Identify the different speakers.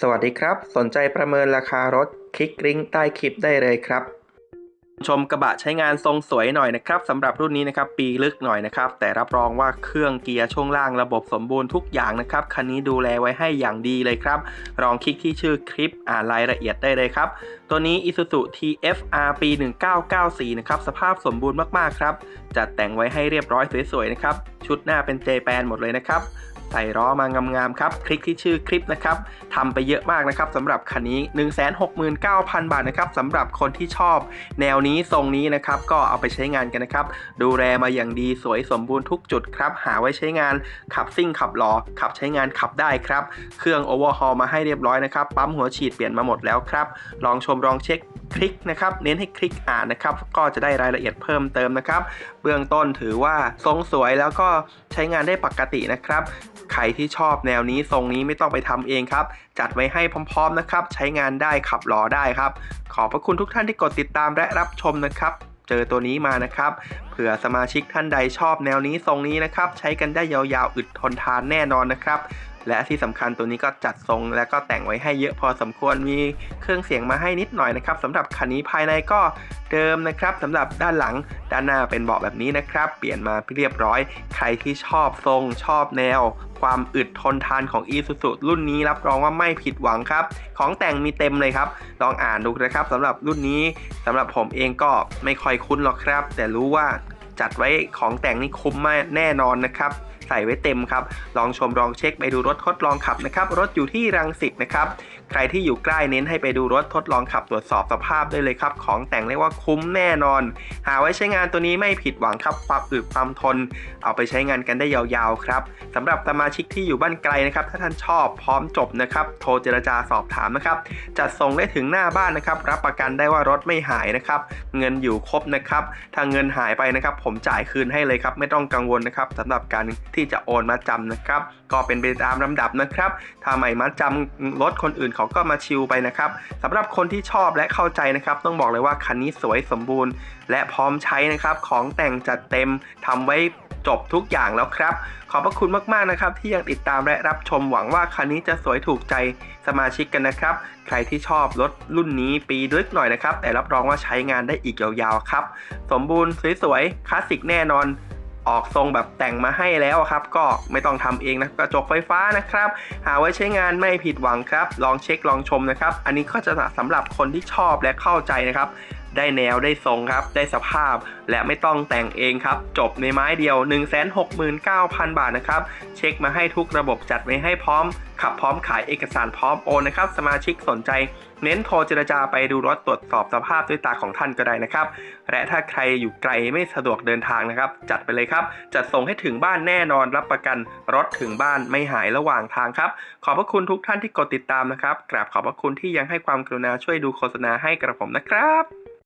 Speaker 1: สวัสดีครับ สนใจประเมินราคารถคลิกลิงก์ใต้คลิปได้เลยครับ ชมกระบะใช้งานทรงสวยหน่อยนะครับสำหรับรุ่นนี้นะครับปีลึกหน่อยนะครับ แต่รับรองว่าเครื่องเกียร์ช่วงล่างระบบสมบูรณ์ทุกอย่างนะครับคันนี้ดูแลไว้ให้อย่างดีเลยครับลองคลิกที่ชื่อคลิปอ่านรายละเอียดได้เลยครับ ตัวนี้ Isuzu TFR ปี 1994 นะครับสภาพสมบูรณ์มากๆครับจัดแต่งไว้ให้เรียบร้อยสวยๆนะครับชุดหน้าเป็นเจแปนหมดเลยนะครับ ใส่ล้อมางามๆครับ คลิกที่ชื่อคลิปนะครับทำไปเยอะมากนะครับสำหรับคันนี้ 169,000 บาทนะครับสำหรับคนที่ชอบแนวนี้ทรงนี้นะครับ ก็เอาไปใช้งานกันนะครับ ดูแลมาอย่างดีสวยสมบูรณ์ทุกจุดครับ หาไว้ใช้งานขับซิ่งขับล้อขับใช้งานขับได้ครับ เครื่องโอเวอร์ฮอลมาให้เรียบร้อยนะครับปั๊มหัวฉีดเปลี่ยนมาหมดแล้วครับ ลองชมลองเช็คคลิกนะครับเน้นให้คลิกอ่านนะครับ ก็จะได้รายละเอียดเพิ่มเติมนะครับ เบื้องต้นถือว่าทรงสวยแล้วก็ใช้งานได้ปกตินะครับ ใครที่ชอบแนวนี้ทรงนี้ไม่ต้องไปทำเองครับ จัดไว้ให้พร้อมๆนะครับ ใช้งานได้ขับล้อได้ครับ ขอบพระคุณทุกท่านที่กดติดตามและรับชมนะครับเจอตัวนี้มานะครับ เผื่อสมาชิกท่านใดชอบแนวนี้ทรงนี้นะครับ ใช้กันได้ยาวๆ อึดทนทานแน่นอนนะครับ และที่สำคัญตัวนี้ก็จัดทรงและก็แต่งไว้ให้เยอะพอสมควร มีเครื่องเสียงมาให้นิดหน่อยนะครับสำหรับคันนี้ภายในก็เดิมนะครับสำหรับด้านหลังด้านหน้าเป็นเบาะแบบนี้นะครับ เปลี่ยนมาเรียบร้อย ใครที่ชอบทรงชอบแนว ความอึดทนทานของ e s u s u รุ่นนี้รับรองว่าไม่ผิดหวังครับ ของแต่งมีเต็มเลยครับ ลองอ่านดูนะครับสำหรับรุ่นนี้สำหรับผมเองก็ไม่ค่อยคุ้นหรอกครับ แต่รู้ว่าจัดไว้ของแต่งนี่คุ้มมากแน่นอนนะครับใส่ไว้เต็มครับ ลองชมลองเช็คไปดูรถทดลองขับนะครับ รถอยู่ที่รังสิตนะครับ ใครที่อยู่ใกล้เน้นให้ไปดูรถทดลองขับตรวจสอบสภาพได้เลยครับ ของแต่งเรียกว่าคุ้มแน่นอน หาไว้ใช้งานตัวนี้ไม่ผิดหวังครับความอึดความทน เอาไปใช้งานกันได้ยาวๆครับสำหรับสมาชิกที่อยู่บ้านไกลนะครับ ถ้าท่านชอบพร้อมจบนะครับโทรเจรจาสอบถามนะครับจัดส่งได้ถึงหน้าบ้านนะครับ รับประกันได้ว่ารถไม่หายนะครับ เงินอยู่ครบนะครับถ้าเงินหายไปนะครับ ผมจ่ายคืนให้เลยครับไม่ต้องกังวลนะครับสำหรับการที่จะโอนมาจำนะครับ ก็เป็นไปตามลำดับนะครับถ้าไม่มาจำรถคนอื่นเขาก็มาชิวไปนะครับสำหรับคนที่ชอบและเข้าใจนะครับ ต้องบอกเลยว่าคันนี้สวยสมบูรณ์ และพร้อมใช้นะครับของแต่งจัดเต็มทำไว้จบทุกอย่างแล้วครับ ขอบพระคุณมากๆนะครับ ที่ยังติดตามและรับชมหวังว่าคันนี้จะสวยถูกใจสมาชิกกันนะครับ ใครที่ชอบรถรุ่นนี้ปีลึกหน่อยนะครับ แต่รับรองว่าใช้งานได้อีกยาวๆครับ สมบูรณ์สวยๆคลาสสิกแน่นอน ออกทรงแบบแต่งมาให้แล้วครับ ก็ไม่ต้องทำเองนะกระจกไฟฟ้านะครับ หาไว้ใช้งานไม่ผิดหวังครับ ลองเช็คลองชมนะครับ อันนี้ก็จะสำหรับคนที่ชอบและเข้าใจนะครับ ได้แนวได้ทรงครับ ได้สภาพและไม่ต้องแต่งเองครับ จบในไม้เดียว 169,000 บาทนะครับ เช็คมาให้ทุกระบบจัดไว้ให้พร้อมขับพร้อมขายเอกสารพร้อมโอนนะครับ สมาชิกสนใจ เน้นโทรเจรจาไปดูรถตรวจสอบสภาพด้วยตาของท่านก็ได้นะครับ และถ้าใครอยู่ไกลไม่สะดวกเดินทางนะครับ จัดไปเลยครับ จัดส่งให้ถึงบ้านแน่นอนรับประกันรถถึงบ้านไม่หายระหว่างทางครับ ขอบพระคุณทุกท่านที่กดติดตามนะครับกราบขอบพระคุณที่ยังให้ความกรุณาช่วยดูโฆษณาให้กระผมนะครับ